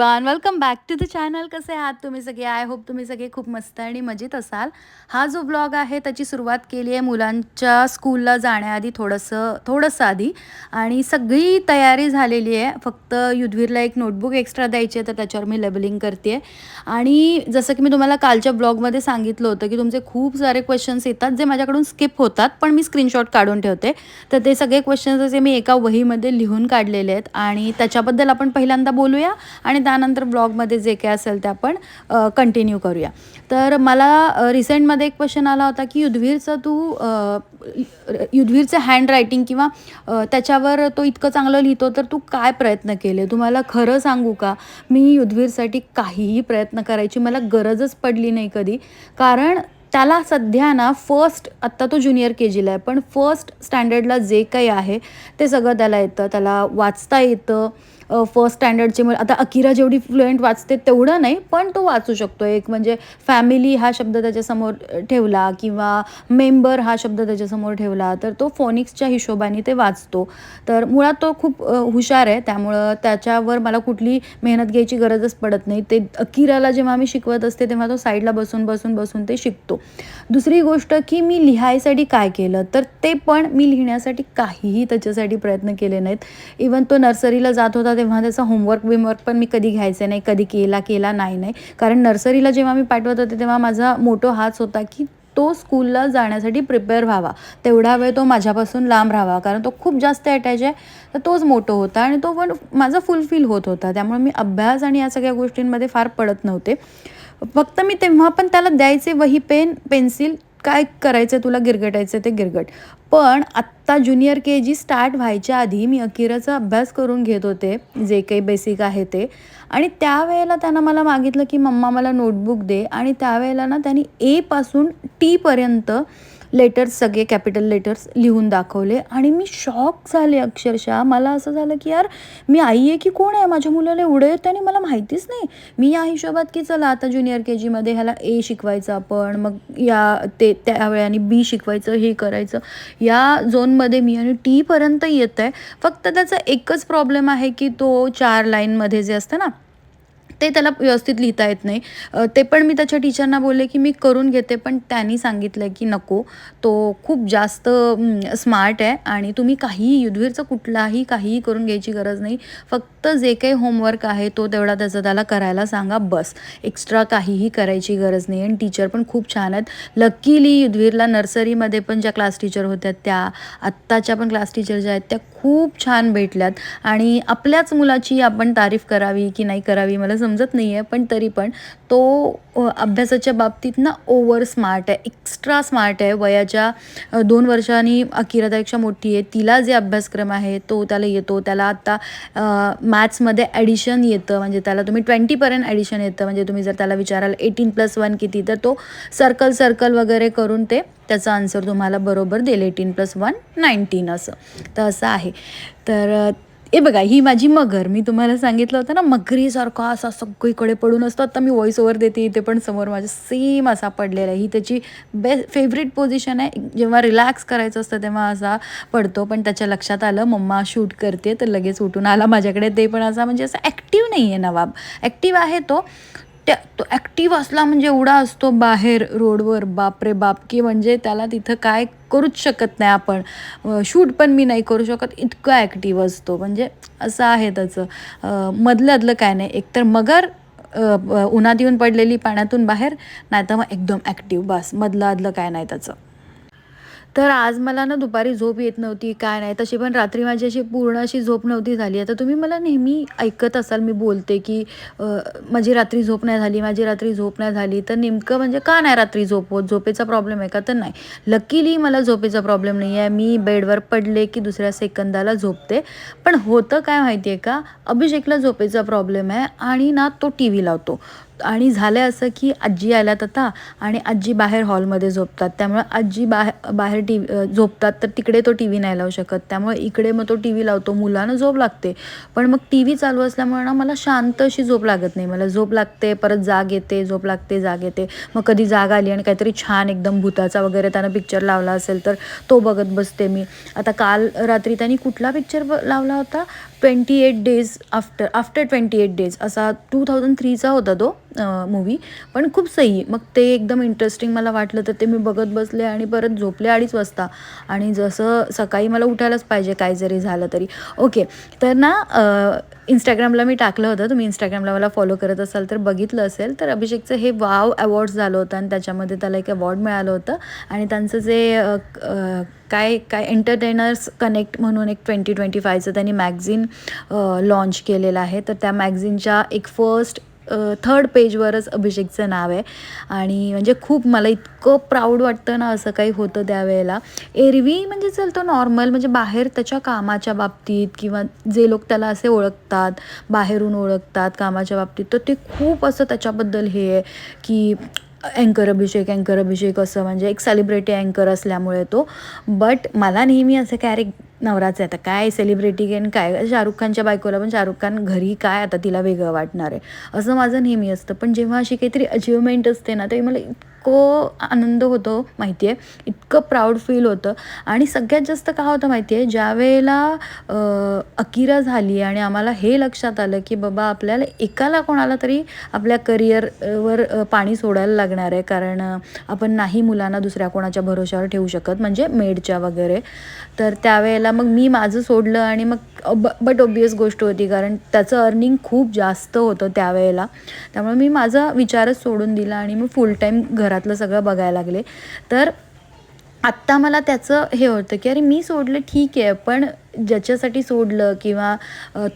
Hi welcome back to the channel कसे आहात तुम्ही सगळे? आय होप तुम्ही सगळे खूप मस्त आणि मजेत असाल. हा जो ब्लॉग आहे त्याची सुरुवात केली आहे मुलांच्या स्कूलला जाण्याआधी थोडंसं थोडंसं आधी. आणि सगळी तयारी झालेली आहे. फक्त युद्धवीरला एक नोटबुक एक्स्ट्रा द्यायची आहे तर त्याच्यावर मी लेबलिंग करते आणि जसं की मी तुम्हाला कालच्या ब्लॉगमध्ये सांगितलं होतं की तुमचे खूप सारे क्वेश्चन्स येतात जे माझ्याकडून स्किप होतात पण मी स्क्रीनशॉट काढून ठेवते. तर ते सगळे क्वेश्चन्स असे मी एका वहीमध्ये लिहून काढलेले आहेत. आणि त्याच्याबद्दल आपण पहिल्यांदा बोलूया. आणि त्यानंतर ब्लॉगमध्ये जे काय असेल ते आपण कंटिन्यू करूया. तर मला रिसेंटमध्ये एक क्वेश्चन आला होता की युद्धवीरचं तू युद्धवीरचं हँड रायटिंग किंवा त्याच्यावर तो इतकं चांगलं लिहितो तर तू काय प्रयत्न केले? तुम्हाला खरं सांगू का? मी युद्धवीरसाठी काहीही प्रयत्न करायची मला गरजच पडली नाही कधी. कारण त्याला सध्या ना फर्स्ट आत्ता तो ज्युनियर के जीला आहे पण फर्स्ट स्टँडर्डला जे काही आहे ते सगळं त्याला येतं त्याला वाचता येतं. फर्स्ट स्टँडर्डचे मुलं आता अकिरा जेवढी फ्लुएंट वाचते तेवढं नाही पण तो वाचू शकतो. एक म्हणजे फॅमिली हा शब्द त्याच्यासमोर ठेवला किंवा मेंबर हा शब्द त्याच्यासमोर ठेवला तर तो फोनिक्सच्या हिशोबाने ते वाचतो. तर मुळात तो खूप हुशार आहे. त्यामुळं त्याच्यावर मला कुठली मेहनत घ्यायची गरजच पडत नाही. ते अकिराला जेव्हा मी शिकवत असते तेव्हा तो साईडला बसून बसून बसून ते शिकतो. दुसरी गोष्ट की मी लिहायसाठी काय केलं? तर ते पण मी लिहिण्यासाठी काहीही त्याच्यासाठी प्रयत्न केले नाहीत. इवन तो नर्सरीला जात होता तेव्हा त्याचा होमवर्क बिमवर्क पण मी कधी घ्यायचं नाही कधी केला केला नाही नाही. कारण नर्सरीला जेव्हा मी पाठवत होते तेव्हा माझा मोठो हाच होता की तो स्कूलला जाण्यासाठी प्रिपेअर व्हावा. तेवढा वेळ तो माझ्यापासून लांब राहावा. कारण तो खूप जास्त अटॅच आहे तर तोच मोठो होता आणि तो पण माझा फुलफिल होत होता. त्यामुळे मी अभ्यास आणि या सगळ्या गोष्टींमध्ये फार पडत नव्हते. फक्त मी तेव्हा पण त्याला द्यायचे वही पेन पेन्सिल काय करायचं तुला गिरगटायचं ते गिरगट. पण आत्ता ज्युनियर के जी स्टार्ट व्हायच्या आधी मी अकिराचा अभ्यास करून घेत होते जे काही बेसिक आहे ते. आणि त्यावेळेला त्यानं मला मागितलं की मम्मा मला नोटबुक दे. आणि त्यावेळेला ना त्यांनी एपासून टीपर्यंत लेटर्स सगळे कॅपिटल लेटर्स लिहून दाखवले. आणि मी शॉक झाले अक्षरशः. मला असं झालं की यार मी आई आहे की कोण आहे? माझ्या मुलाला एवढं येतं आणि मला माहितीच नाही. मी या हिशोबात की चला आता ज्युनियर के जीमध्ये ह्याला ए शिकवायचं आपण मग या ते त्यावेळाने बी शिकवायचं हे करायचं. या झोनमध्ये मी आणि टीपर्यंत येत आहे फक्त त्याचा एकच प्रॉब्लेम आहे की तो चार लाईनमध्ये जे असतं ना ते त्याला व्यवस्थित लिहिता येत नाही. ते पण मी त्याच्या टीचरना बोलले की मी करून घेते पण त्यांनी सांगितलं की नको. तो खूप जास्त स्मार्ट आहे आणि तुम्ही काहीही युद्धवीरचं कुठलाही काहीही करून घ्यायची गरज नाही. फक्त जे काही होमवर्क आहे तो तेवढा त्याचा त्याला करायला सांगा बस. एक्स्ट्रा काहीही करायची गरज नाही. आणि टीचर पण खूप छान आहेत. लकीली युद्धवीरला नर्सरीमध्ये पण ज्या क्लास टीचर होत्या त्या आत्ताच्या पण क्लास टीचर ज्या आहेत त्या खूप छान भेटल्यात. आणि आपल्याच मुलाची आपण तारीफ करावी की नाही करावी मला समजत नाही आहे पण तरी पण तो अभ्यासाच्या बाबतीत ना ओव्हर स्मार्ट आहे एक्स्ट्रा स्मार्ट आहे. वयाच्या दोन वर्षांनी अकिरातापेक्षा मोठी आहे. तिला जे अभ्यासक्रम आहे तो त्याला येतो. त्याला आत्ता मॅथ्समध्ये ॲडिशन येतं. म्हणजे त्याला तुम्ही ट्वेंटीपर्यंत ॲडिशन येतं. म्हणजे तुम्ही जर त्याला विचाराल एटीन प्लस वन किती तर तो सर्कल सर्कल वगैरे करून ते त्याचा आन्सर तुम्हाला बरोबर देईल एटीन प्लस वन नाईन्टीन असं. तर असं आहे. तर हे बघा ही माझी मगर. मी तुम्हाला सांगितलं होतं ना मगरीसारखा असा सगळीकडे पडून असतो. आता मी व्हॉइस ओव्हर देते इथे पण समोर माझं सेम असा पडलेला आहे. ही त्याची बेस्ट फेवरेट पोझिशन आहे. जेव्हा रिलॅक्स करायचं असतं तेव्हा असा पडतो. पण त्याच्या लक्षात आलं मम्मा शूट करते तर लगेच उठून आला माझ्याकडे. ते पण असा म्हणजे असं ॲक्टिव्ह नाही आहे नवाब. ॲक्टिव्ह आहे तो. त्या तो ॲक्टिव्ह असला म्हणजे एवढा असतो बाहेर रोडवर बापरे बाप की म्हणजे त्याला तिथं काय करूच शकत नाही आपण. शूट पण मी नाही करू शकत इतकं ॲक्टिव्ह असतो. म्हणजे असं आहे त्याचं. मधलं अदलं काय नाही. एकतर मगर उन्हात येऊन पडलेली पाण्यातून बाहेर नाही तर मग एकदम ॲक्टिव्ह बस. मधलं अदलं काय नाही त्याचं. तर आज मला ना दुपारी झोप येत नव्हती काय नाही. तशी पण रात्री माझी अशी पूर्ण अशी झोप नव्हती झाली. आता तुम्ही मला नेहमी ऐकत असाल मी बोलते की माझी रात्री झोप नाही झाली माझी रात्री झोप नाही झाली. तर नेमकं म्हणजे का नाही रात्री झोप होत? झोपेचा प्रॉब्लेम आहे का? तर नाही. लकीली मला झोपेचा प्रॉब्लेम नाही आहे. मी बेडवर पडले की दुसऱ्या सेकंदाला झोपते. पण होतं काय माहिती आहे का? अभिषेकला झोपेचा प्रॉब्लेम आहे आणि ना तो टी व्ही लावतो. आणि झालं असं की आजी आल्यात आता आणि आजी बाहेर हॉलमध्ये झोपतात. त्यामुळे आजी बाहेर बाहेर टी झोपतात तर तिकडे तो टी व्ही नाही लावू शकत. त्यामुळे इकडे मग तो टी व्ही लावतो. मुलांना झोप लागते. पण मग टी व्ही चालू असल्यामुळे ना मला शांत अशी झोप लागत नाही. मला झोप लागते परत जाग येते झोप लागते जाग येते. मग कधी जाग आली आणि काहीतरी छान एकदम भूताचा वगैरे त्यानं पिक्चर लावला असेल तर तो बघत बसते मी. आता काल रात्री त्यांनी कुठला पिक्चर लावला होता? Twenty eight days after after twenty eight days. असा टू थाउजंड थ्रीचा होता तो मूवी पण खूप सही. मग ते एकदम इंटरेस्टिंग मला वाटलं तर ते मी बघत बसले आणि परत झोपले अडीच वाजता. आणि जसं सकाळी मला उठायलाच पाहिजे काय जरी झालं तरी. ओके तर ना इंस्टाग्रामला मी टाकलं होतं. तुम्ही इंस्टाग्रामला मला फॉलो करत असाल तर बघितलं असेल. तर अभिषेकचं हे वाव अवॉर्ड्स झालं होतं आणि त्याच्यामध्ये त्याला एक अवॉर्ड मिळालं होतं. आणि त्यांचं जे काय काय एंटरटेनर्स कनेक्ट म्हणून एक ट्वेंटी ट्वेंटी फायचं त्यांनी मॅगझिन लॉन्च केलेलं आहे. तर त्या मॅगझिनच्या एक फर्स्ट थर्ड पेजवरच अभिषेकचं नाव आहे. आणि म्हणजे खूप मला इतकं प्राऊड वाटतं ना असं काही होतं त्यावेळेला. एरवी म्हणजे चल तो नॉर्मल म्हणजे बाहेर त्याच्या कामाच्या बाबतीत किंवा जे लोक त्याला असे ओळखतात बाहेरून ओळखतात कामाच्या बाबतीत तर ते खूप असं त्याच्याबद्दल हे आहे की अँकर अभिषेक अँकर अभिषेक असं म्हणजे एक सेलिब्रिटी अँकर असल्यामुळे तो. बट मला नेहमी असं कॅरेक्ट नवराच आहे. आता काय सेलिब्रिटी गेन काय? शाहरुख खानच्या बायकोला पण शाहरुख खान घरी काय आता तिला वेगळं वाटणार आहे? असं माझं नेहमी असतं. पण जेव्हा अशी काहीतरी अचिव्हमेंट असते ना तेव्हा मला इतकं आनंद होतो माहिती आहे. इतकं प्राऊड फील होतं. आणि सगळ्यात जास्त का होतं माहिती आहे? ज्या वेळेला अकिरा झाली आणि आम्हाला हे लक्षात आलं की बाबा आपल्याला एकाला कोणाला तरी आपल्या करिअरवर पाणी सोडायला लागणार आहे. कारण आपण नाही मुलांना दुसऱ्या कोणाच्या भरोश्यावर ठेवू शकत म्हणजे मेडच्या वगैरे. तर त्यावेळेला मग मी माझं सोडलं आणि मग बट ओबियस गोष्ट होती कारण त्याचं अर्निंग खूप जास्त होतं त्यावेळेला. त्यामुळे मी माझा विचारच सोडून दिला आणि मग फुल टाईम घरातलं सगळं बघायला लागले. तर आत्ता मला त्याचं हे होतं की अरे मी सोडलं ठीक आहे पण ज्याच्यासाठी सोडलं किंवा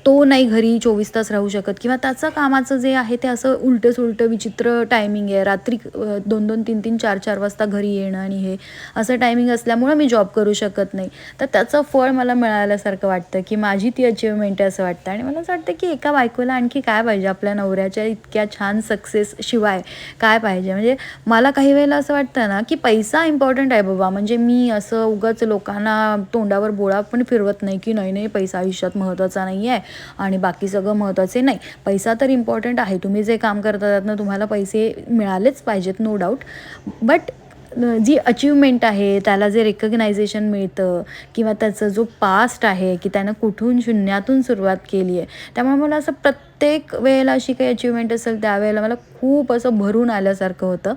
तो नाही घरी चोवीस तास राहू शकत किंवा त्याचं कामाचं जे आहे ते असं उलटं सुलटं विचित्र टायमिंग आहे. रात्री दोन दोन तीन तीन चार चार वाजता घरी येणं आणि हे असं टायमिंग असल्यामुळं मी जॉब करू शकत नाही. तर त्याचं फळ मला मिळाल्यासारखं वाटतं की माझी ती अचिव्हमेंट आहे असं वाटतं. आणि मला असं वाटतं की एका बायकोला आणखी काय पाहिजे? आपल्या नवऱ्याच्या इतक्या छान सक्सेस शिवाय काय पाहिजे? म्हणजे मला काही वेळेला असं वाटतं ना की पैसा इम्पॉर्टंट आहे बाबा. म्हणजे मी असं उगाच लोकांना तोंडावर बोळा पण फिरवत नाही की नाही नाही पैसा आयुष्यात महत्त्वाचा नाही आहे आणि बाकी सगळं महत्त्वाचे नाही. पैसा तर इम्पॉर्टंट आहे. तुम्ही जे काम करता त्यातनं तुम्हाला पैसे मिळालेच पाहिजेत नो डाऊट बट जी अचिव्हमेंट आहे त्याला जे रेकग्नायझेशन मिळतं किंवा त्याचा जो पास्ट आहे की त्यानं कुठून शून्यातून सुरुवात केली आहे त्यामुळे मला असं प्रत्येक प्रत्येक वेळेला अशी काही अचिव्हमेंट असेल त्यावेळेला मला खूप असं भरून आल्यासारखं होतं.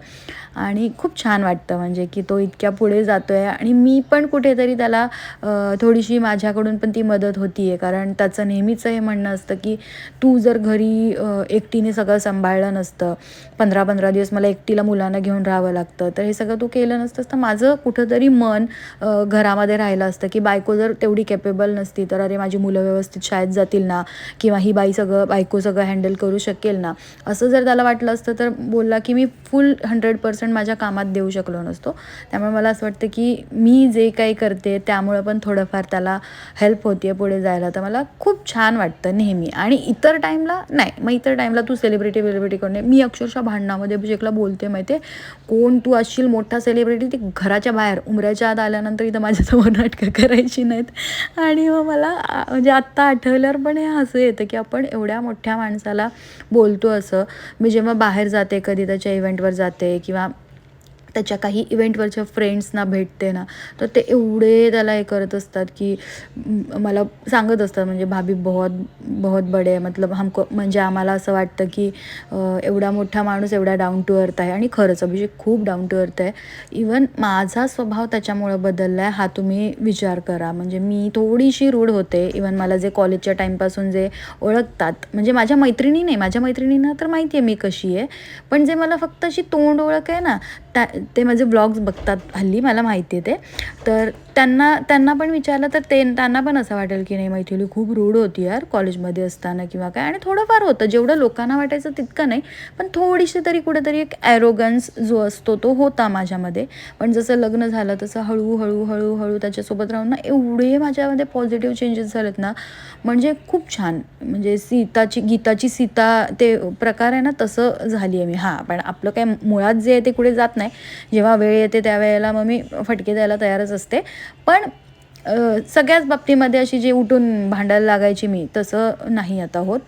आणि खूप छान वाटतं म्हणजे की तो इतक्या पुढे जातो आहे आणि मी पण कुठेतरी त्याला थोडीशी माझ्याकडून पण ती मदत होती आहे कारण त्याचं नेहमीचं हे म्हणणं असतं की तू जर घरी एकटीने सगळं सांभाळलं नसतं पंधरा पंधरा दिवस मला एकटीला मुलांना घेऊन राहावं लागतं तर हे सगळं तू केलं नसतंस तर माझं कुठंतरी मन घरामध्ये राहिलं असतं की बायको जर तेवढी केपेबल नसती तर अरे माझी मुलं व्यवस्थित शाळेत जातील ना किंवा ही बाई सगळं बायको सगळं हँडल करू शकेल ना? असं जर त्याला वाटलं असतं तर बोलला की मी फुल हंड्रेड पर्सेंट माझ्या कामात देऊ शकलो नसतो. त्यामुळे मला असं वाटतं की मी जे काही करते त्यामुळं पण थोडंफार त्याला हेल्प होते पुढे जायला. तर मला खूप छान वाटतं नेहमी. आणि इतर टाईमला नाही. मग इतर टाईमला तू सेलिब्रिटी वेलिब्रिटी करणे मी अक्षरशः भांडणामध्ये अभिषेकला बोलते माहिती आहे कोण तू असशील मोठा सेलिब्रिटी ती घराच्या बाहेर उमऱ्याच्या आत आल्यानंतर इथं माझ्यासमोर नाटकं करायची नाहीत. आणि मग मला म्हणजे आत्ता आठवल्यावर पण हे असं येतं की आपण एवढ्या मोठ्या मोठ्या माणसाला बोलतो असं. मी जेव्हा बाहेर जाते कधी त्याच्या इव्हेंटवर जाते किंवा त्याच्या काही इव्हेंटवरच्या फ्रेंड्सना भेटते ना तर ते एवढे त्याला हे करत असतात की मला सांगत असतात म्हणजे भाभी बहुत बहुत बडे आहे मतलब हमको म्हणजे आम्हाला असं वाटतं की एवढा मोठा माणूस एवढा डाऊन टू अर्थ आहे. आणि खरंच अभिषेक खूप डाऊन टू अर्थ आहे. इवन माझा स्वभाव त्याच्यामुळं बदलला आहे हा तुम्ही विचार करा. म्हणजे मी थोडीशी रूढ होते. इवन मला जे कॉलेजच्या टाईमपासून जे ओळखतात म्हणजे माझ्या मैत्रिणी नाही माझ्या मैत्रिणींना तर माहिती आहे मी कशी आहे. पण जे मला फक्त अशी तोंड ओळख आहे ना त्या ते माझे ब्लॉग्स बघतात हल्ली मला माहिती आहे ते. तर त्यांना त्यांना पण विचारलं तर ते त्यांना पण असं वाटेल की नाही मैथिली खूप रूढ होती यार कॉलेजमध्ये असताना किंवा काय. आणि थोडंफार होतं जेवढं लोकांना वाटायचं तितकं नाही. पण थोडीशी तरी कुठेतरी एक ॲरोगन्स जो असतो तो होता माझ्यामध्ये. पण जसं लग्न झालं तसं हळूहळू हळूहळू त्याच्यासोबत राहून ना एवढे माझ्यामध्ये पॉझिटिव्ह चेंजेस झालेत ना. म्हणजे खूप छान. म्हणजे सीताची गीताची सीता ते प्रकार आहे ना तसं झाली आहे मी. हां पण आपलं काय मुळात जे आहे ते कुठे जात नाही. जेव्हा वेळ येते त्यावेळेला मग मी फटके द्यायला तयारच असते. पण सगळ्याच बाबतीमध्ये अशी जी उठून भांडायला लागायची मी तसं नाही आता होत.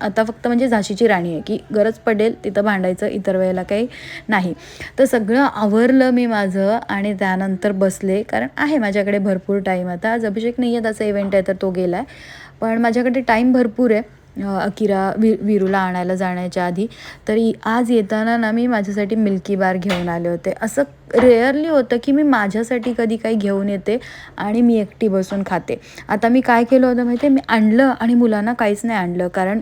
आता फक्त म्हणजे झाशीची राणी आहे की गरज पडेल तिथं भांडायचं इतर वेळेला काही नाही. तर सगळं आवरलं मी माझं आणि त्यानंतर बसले कारण आहे माझ्याकडे भरपूर टाईम आता आज अभिषेक नाही आहे त्याचा इव्हेंट आहे तर तो गेला आहे पण माझ्याकडे टाईम भरपूर आहे. अकिरा वि विरूला आणायला जाण्याच्या आधी. तरी आज येताना ना मी माझ्यासाठी मिल्की बार घेऊन आले होते. असं रेअरली होतं की मी माझ्यासाठी कधी काही घेऊन येते आणि मी एकटी बसून खाते. आता मी काय केलं होतं माहिती आहे मी आणलं आणि मुलांना काहीच नाही आणलं. कारण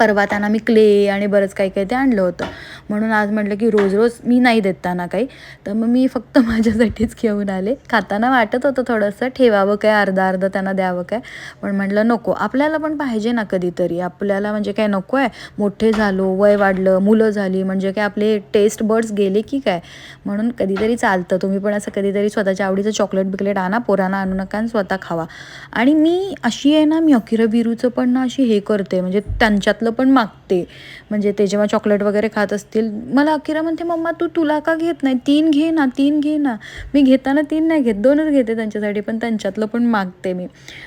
परवा त्यांना मी क्ले आणि बरंच काही काही ते आणलं होतं. म्हणून आज म्हटलं की रोज रोज मी नाही देत त्यांना काही. तर मग मी फक्त माझ्यासाठीच घेऊन आले. खाताना वाटत होतं थोडंसं ठेवावं काय अर्धा अर्धा त्यांना द्यावं काय. पण म्हटलं नको आपल्याला पण पाहिजे ना कधीतरी. आपल्याला म्हणजे काय नको आहे. मोठे झालो वय वाढलं मुलं झाली म्हणजे काय आपले टेस्ट बर्ड्स गेले की काय? म्हणून कधीतरी चालतं. तुम्ही पण असं कधीतरी स्वतःच्या आवडीचं चॉकलेट बिकलेट आणा पोरांना आणू नका आणि स्वतः खावा. आणि मी अशी आहे ना मी अकिरा बिरूचं पण ना अशी हे करते. म्हणजे त्यांच्यातलं पण मागते. म्हणजे ते जेव्हा चॉकलेट वगैरे खात असतील मला अकिरा म्हणते मम्मा तू तुला का घेत नाही? तीन घे ना तीन घे ना. मी घेताना तीन नाही घेत दोनच घेते त्यांच्यासाठी पण त्यांच्यातलं पण मागते मी.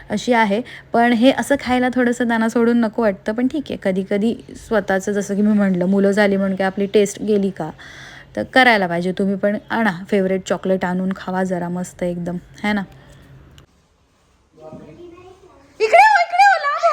अशी आहे. पण हे असं खायला थोडंसं दाना सोडून नको वाटतं पण ठीक आहे. कधी कधी स्वतःचं जसं की मी म्हटलं मुलं झाली म्हणून की आपली टेस्ट गेली का? तर करायला पाहिजे. तुम्ही पण आणा. फेवरेट चॉकलेट आणून खावा जरा मस्त एकदम. है ना इकडे हो, इकडे हो, लांब हो.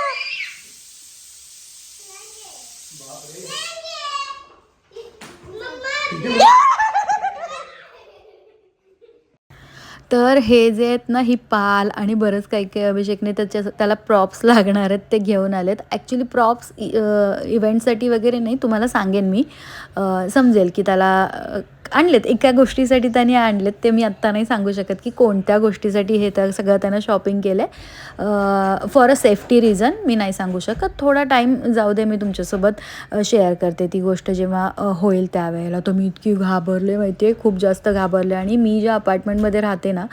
तर हे जे आहेत ना ही पाल आणि बरंच काही काही अभिषेकने त्याच्या त्याला प्रॉप्स लागणार आहेत ते घेऊन आलेत. ॲक्च्युली प्रॉप्स इव्हेंटसाठी वगैरे नाही तुम्हाला सांगेन मी. समजेल की त्याला आणलेत. एका गोष्टीसाठी त्यांनी आणलेत ते मी आत्ता नाही सांगू शकत की कोणत्या गोष्टीसाठी हे त्या सगळं त्यांना शॉपिंग केलं आहे फॉर अ सेफ्टी रिझन मी नाही सांगू शकत. थोडा टाईम जाऊ दे मी तुमच्यासोबत शेअर करते ती गोष्ट जेव्हा होईल त्यावेळेला. तर मी इतकी घाबरले माहिती आहे खूप जास्त घाबरले. आणि मी ज्या अपार्टमेंटमध्ये राहते ना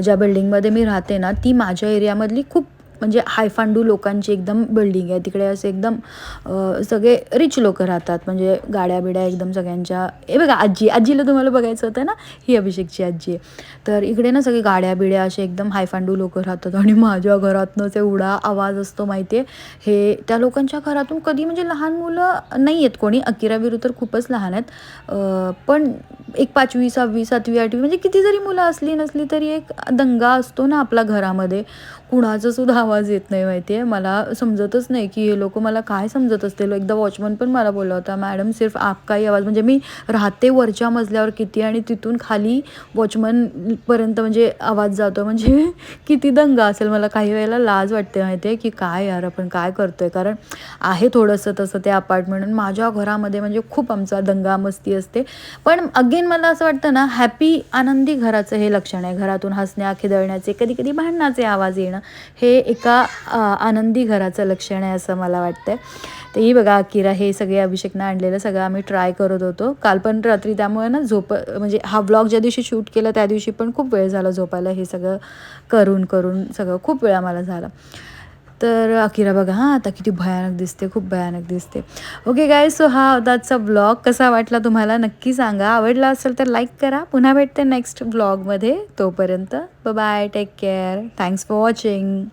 ज्या बिल्डिंगमध्ये मी राहते ना ती माझ्या एरियामधली खूप म्हणजे हायफांडू लोकांची एकदम बिल्डिंग आहे. तिकडे असे एकदम सगळे रिच लोक राहतात. म्हणजे गाड्या बिड्या एकदम सगळ्यांच्या. हे बघा आजी. आजीला तुम्हाला बघायचं होतं ना? ही अभिषेकची आजी आहे. तर इकडे ना सगळे गाड्या बिड्या असे एकदम हायफांडू लोक राहतात. आणि माझ्या घरातनंच एवढा आवाज असतो माहिती आहे हे त्या लोकांच्या घरातून कधी म्हणजे लहान मुलं नाही आहेत कोणी. अकिरा विरू तर खूपच लहान आहेत. पण एक पाचवी सहावी सातवी आठवी म्हणजे किती जरी मुलं असली नसली तरी एक दंगा असतो ना आपला घरामध्ये. कुणाचा सुद्धा आवाज येत नाही माहिती आहे मला समजतच नाही की हे लोक मला काय समजत असतील. एकदा वॉचमन पण मला बोलला होता मॅडम सिर्फ आपकाही आवाज? म्हणजे मी राहते वरच्या मजल्यावर किती आणि तिथून खाली वॉचमनपर्यंत म्हणजे आवाज जातो. म्हणजे किती दंगा असेल. मला काही वेळेला लाज वाटते माहिती आहे की काय यार आपण काय करतोय. कारण आहे थोडंसं तसं ते अपार्टमेंट माझ्या घरामध्ये म्हणजे खूप आमचा दंगा मस्ती असते. पण अगेन मला असं वाटतं ना हॅपी आनंदी घराचं हे लक्षण आहे. घरातून हसण्या खिदळण्याचे कधी कधी भांडणाचे आवाज येणं. हे एका आनंदी घराचं लक्षण आहे असं मला वाटतं तर ही बघा अकिरा हे सगळे अभिषेकनं आणलेलं सगळं आम्ही ट्राय करत होतो. काल पण रात्री त्यामुळे ना झोप म्हणजे हा ब्लॉग ज्या दिवशी शूट केला त्या दिवशी पण खूप वेळ झाला झोपायला हे सगळं करून करून सगळं खूप वेळा मला झाला. तर अकिरा बघा हां आता किती भयानक दिसते खूप भयानक दिसते. ओके गाय सो हा होता आजचा ब्लॉग कसा वाटला तुम्हाला? नक्की सांगा. आवडला असेल तर लाईक करा. पुन्हा भेटते नेक्स्ट ब्लॉगमध्ये तोपर्यंत bye take care thanks for watching